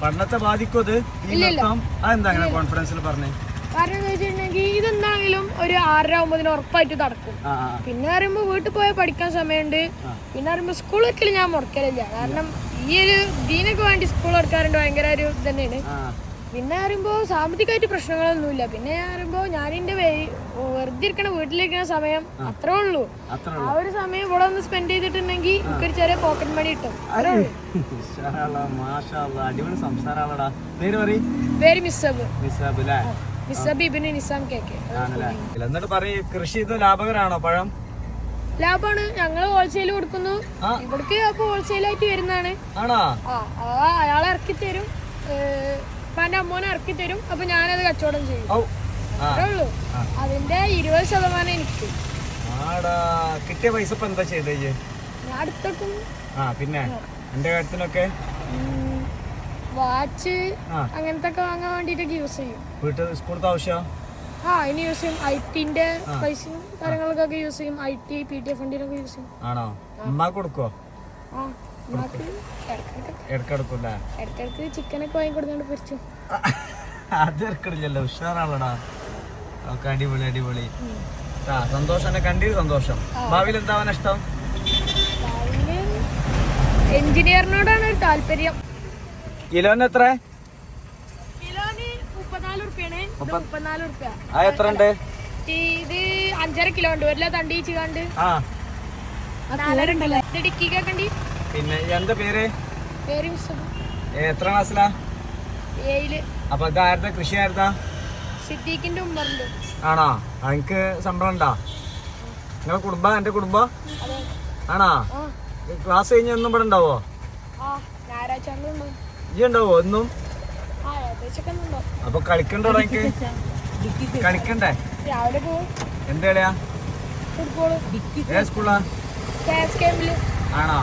പഠനത്തെ ബാധിക്കും അത്? അതെന്താ അങ്ങനെ കോൺഫിഡൻസിൽ പറഞ്ഞേ? കാരണം വെച്ചിട്ടുണ്ടെങ്കിൽ ഇതെന്താണെങ്കിലും ഒരു ആറര ഒമ്പതിന് ഉറപ്പായിട്ട് നടക്കും. പിന്നെ പറയുമ്പോൾ വീട്ടിൽ പോയാൽ പഠിക്കാൻ സമയമുണ്ട്. പിന്നെ പറയുമ്പോൾ സ്കൂൾ ഒരിക്കലും ഞാൻ മുടക്കലില്ല കാരണം ഈ ഒരു ഇതിനൊക്കെ വേണ്ടി സ്കൂൾ എടുക്കാറുണ്ട് ഭയങ്കര ഒരു ഇത് തന്നെയാണ് പിന്നെ പറയുമ്പോൾ സാമ്പത്തികമായിട്ട് പ്രശ്നങ്ങളൊന്നുമില്ല. പിന്നെ ആരുമ്പോ പറയുമ്പോൾ ഞാൻ എന്റെ വെറുതെ ഇരിക്കണ വീട്ടിലിരിക്കണ സമയം അത്രേ ഉള്ളൂ. ആ ഒരു സമയം ഇവിടെ ഒന്ന് സ്പെൻഡ് ചെയ്തിട്ടുണ്ടെങ്കിൽ എനിക്കൊരു ചെറിയ പോക്കറ്റ് മണി കിട്ടും. അടിപൊളി പേര് പറയും. പേര് മിസ്സബ്. നിസാബ് അല്ലേ മിസ്സബ് ഇബിന് നിസാം കേക്ക് ആണല്ലേ? എന്നിട്ട് പറയ് കൃഷി ഇത് ലാഭകരാണോ പഴം? ലാഭാണ് ഞങ്ങൾ ഹോൾസെയിൽ കൊടുക്കുന്നു. ഇവിടേക്ക് അപ്പൊ ഹോൾസെയിൽ ആയിട്ട് വരുന്നതാണ്. ആണോ? അയാൾ ഇറക്കി തരും ഉപ്പാന്റെ അമ്മോനെ ഇറക്കി തരും. അപ്പൊ ഞാനത് കച്ചവടം ചെയ്യും. അത്രേ ഉള്ളൂ. അതിന്റെ ഇരുപത് ശതമാനം എനിക്ക്. ആടാ കിട്ടിയ പൈസ ഇപ്പൊ എന്താ ചെയ്തേ ഞാൻ അടുത്തേക്കും. ആ പിന്നെ? എന്റെ കാര്യത്തിനൊക്കെ? വാച്ച് അങ്ങനത്തെ ഒക്കെ വാങ്ങാൻ വേണ്ടിട്ടൊക്കെ യൂസ് ചെയ്യും. വീട്ടിൽ സ്കൂളത്തെ ആവശ്യം? ആ ഇനി യൂസ് ചെയ്യും. ഐ ടിന്റെ പൈസയും കാര്യങ്ങൾക്കൊക്കെ യൂസ് ചെയ്യും. I T P T F ഫണ്ടിനൊക്കെ use ചെയ്യും. ആണോ? അമ്മ കൊടുക്കോ ആ. ഇടക്കെടുക്കൂല്ലേ ഇടക്കിടക്ക് ചിക്കനൊക്കെ വാങ്ങി കൊടുത്തോണ്ട് പൊരിച്ചു. അത് ഇറക്കണില്ലല്ലോ ഉഷാറാണല്ലോടാ. ഓക്കെ അടിപൊളി അടിപൊളി. ആ സന്തോഷം എന്നെ കണ്ടി സന്തോഷം. ഭാവിയിൽ എന്താവാൻ ഇഷ്ടം? എഞ്ചിനീയറിനോടാണ് ഒരു താല്പര്യം. കിലോന് എത്ര? എത്ര ഉണ്ട് ഇത് അഞ്ചര കിലോ ഉണ്ട്. വരില്ല തണ്ടി കണ്ട്. നാലര ഉണ്ടല്ലോ? ഇത് ഉണ്ട് പിന്നെ എന്താ പേര്? എത്ര ക്ലാസ്സിലാ? അപ്പൊ ഇതായിരുന്ന കൃഷി ആയിരുന്നാ സിദ്ദീഖിന്റെ ആണോ? എനിക്ക് ശമ്പളം ഉണ്ടാ? നിങ്ങളെ കുടുംബ എന്റെ കുടുംബം? ആണോ? ക്ലാസ് കഴിഞ്ഞ ഒന്നും ഇവിടെ ഉണ്ടാവോ? ഈ ഉണ്ടാവോ ഒന്നും അപ്പൊ കളിക്കണ്ടോ എനിക്ക് കളിക്കണ്ടേ? രാവിലെ പോവും. എന്താ കളിയാ? ഫുട്ബോൾ സ്കൂളാ ആണോ?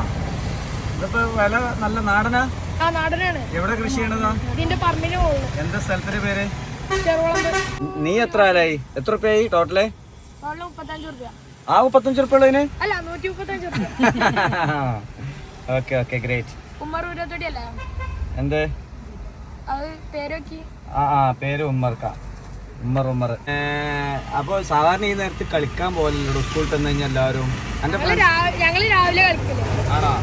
ഇതിപ്പോ വില നല്ല നാടനാ? ആ നാടനാണ്. എവിടെ കൃഷി ചെയ്യണതാ? ഇതിന്റെ പറമ്പിന് എന്താ സ്ഥലത്തിന്റെ പേര്? നീ എത്ര ആലായി എത്ര റുപ്യായി ടോട്ടൽ? ആ മുപ്പത്തഞ്ച് റുപ്യ ഉള്ളതിന്? ഓക്കെ ഓക്കെ ഗ്രേറ്റ് എന്ത്? ആ ആ പേര് ഉമ്മർക്ക. ഉമ്മർ ഉമ്മർ. അപ്പൊ സാധാരണ ഈ നേരത്തെ കളിക്കാൻ പോകലല്ലോ സ്കൂളിൽ തന്നെ കഴിഞ്ഞാൽ എല്ലാവരും? ഞങ്ങൾ രാവിലെ കളിക്കില്ല ആണോ?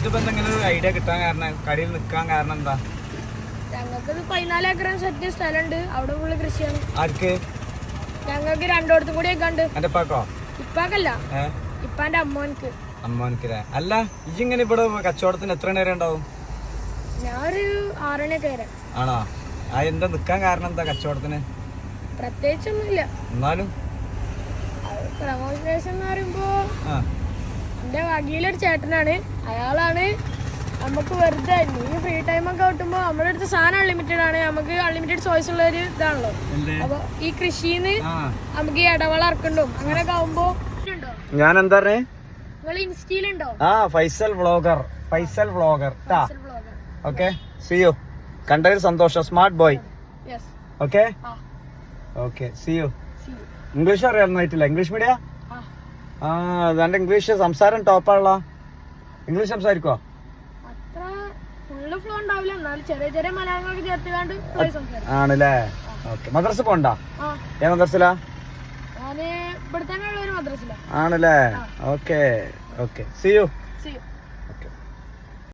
ഇതിപ്പോ എന്തെങ്കിലും ഒരു ഐഡിയ കിട്ടാൻ കാരണം? കടയിൽ നിൽക്കാൻ കാരണം എന്താ? ഞങ്ങൾക്ക് പതിനാല് ഏക്കർ സെറ്റ് സ്ഥലമുണ്ട്. അവിടെ ഫുള്ള് കൃഷിയാണ്. ആർക്ക്? ഞങ്ങൾക്ക് രണ്ടോടത്തും കൂടി ഒക്കെ ഉണ്ട് എന്റെ പാക്കോ ഇപ്പാക്കല്ല ഇപ്പാന്റെ അമ്മോനക്ക് അമ്മോനിക്കല്ലേ അല്ല ഇങ്ങനെ ഇവിടെ കച്ചവടത്തിന് എത്ര നേരം ഉണ്ടാവും? ഞാനൊരു ആറണിയൊക്കെ വരാം. ആണോ? ആ എന്താ നിക്കാൻ കാരണം എന്താ കച്ചവടത്തിന്? പ്രത്യേകിച്ചൊന്നുമില്ല. എന്നാലും? പ്രമോഷൻ എന്ന് പറയുമ്പോ ആ എന്റെ വകയിലൊരു ചേട്ടനാണ്. അയാളാണ്. നമുക്ക് വെറുതെ ഈ ഫ്രീ ടൈം ഒക്കെ കിട്ടുമ്പോൾ നമ്മുടെ അടുത്ത് സാധനം അൺലിമിറ്റഡ് ആണ്. നമുക്ക് അൺലിമിറ്റഡ് ചോയ്സ് ഉള്ള ഒരു ഇതാണല്ലോ. അപ്പൊ ഈ കൃഷിന്ന് നമുക്ക് ഈ ഇടവള ഇറക്കണ്ടും അങ്ങനെയൊക്കെ ആവുമ്പോ ഉണ്ടോ? ഞാൻ എന്താ ഇൻസ്റ്റയിലുണ്ടോ? ആ Faisal vlogger. Faisal vlogger. Okay. See you കണ്ടതിൽ സന്തോഷം. Smart boy okay? ആ. ഓക്കെ. സി യു ഇംഗ്ലീഷ് അറിയാമായിട്ടില്ല ഇംഗ്ലീഷ് മീഡിയ ആ അതെന്റെ ഇംഗ്ലീഷ് സംസാരം ടോപ്പാണല്ലോ ഇംഗ്ലീഷ് സംസാരിക്കോ. ആണല്ലേ? ഓക്കെ മദ്രസ പോണ്ടാ? ഏ മദ്രസിലാ? ആണല്ലേ? Okay okay see you you.